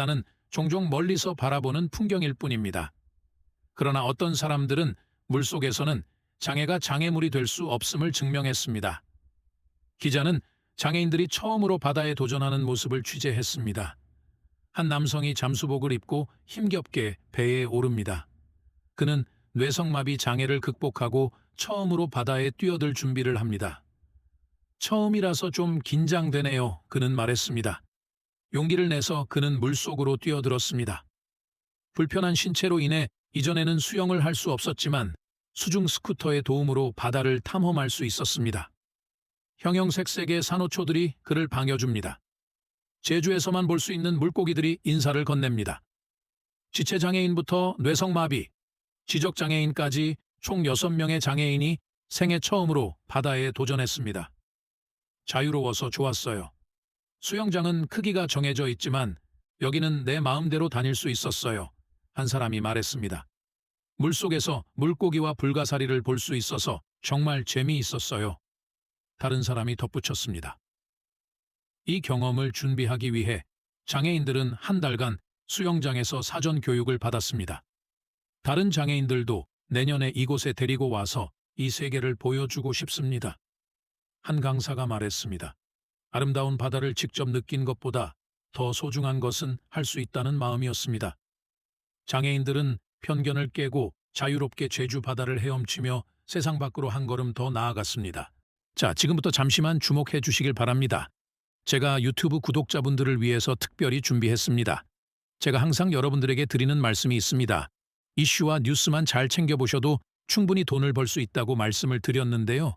나는 종종 멀리서 바라보는 풍경일 뿐입니다. 그러나 어떤 사람들은 물속에서는 장애가 장애물이 될 수 없음을 증명했습니다. 기자는 장애인들이 처음으로 바다에 도전하는 모습을 취재했습니다. 한 남성이 잠수복을 입고 힘겹게 배에 오릅니다. 그는 뇌성마비 장애를 극복하고 처음으로 바다에 뛰어들 준비를 합니다. 처음이라서 좀 긴장되네요. 그는 말했습니다. 용기를 내서 그는 물속으로 뛰어들었습니다. 불편한 신체로 인해 이전에는 수영을 할 수 없었지만 수중 스쿠터의 도움으로 바다를 탐험할 수 있었습니다. 형형색색의 산호초들이 그를 반겨줍니다. 제주에서만 볼 수 있는 물고기들이 인사를 건넵니다. 지체장애인부터 뇌성마비, 지적장애인까지 총 6명의 장애인이 생애 처음으로 바다에 도전했습니다. 자유로워서 좋았어요. 수영장은 크기가 정해져 있지만 여기는 내 마음대로 다닐 수 있었어요. 한 사람이 말했습니다. 물속에서 물고기와 불가사리를 볼 수 있어서 정말 재미있었어요. 다른 사람이 덧붙였습니다. 이 경험을 준비하기 위해 장애인들은 한 달간 수영장에서 사전 교육을 받았습니다. 다른 장애인들도 내년에 이곳에 데리고 와서 이 세계를 보여주고 싶습니다. 한 강사가 말했습니다. 아름다운 바다를 직접 느낀 것보다 더 소중한 것은 할 수 있다는 마음이었습니다. 장애인들은 편견을 깨고 자유롭게 제주 바다를 헤엄치며 세상 밖으로 한 걸음 더 나아갔습니다. 자, 지금부터 잠시만 주목해 주시길 바랍니다. 제가 유튜브 구독자분들을 위해서 특별히 준비했습니다. 제가 항상 여러분들에게 드리는 말씀이 있습니다. 이슈와 뉴스만 잘 챙겨보셔도 충분히 돈을 벌 수 있다고 말씀을 드렸는데요.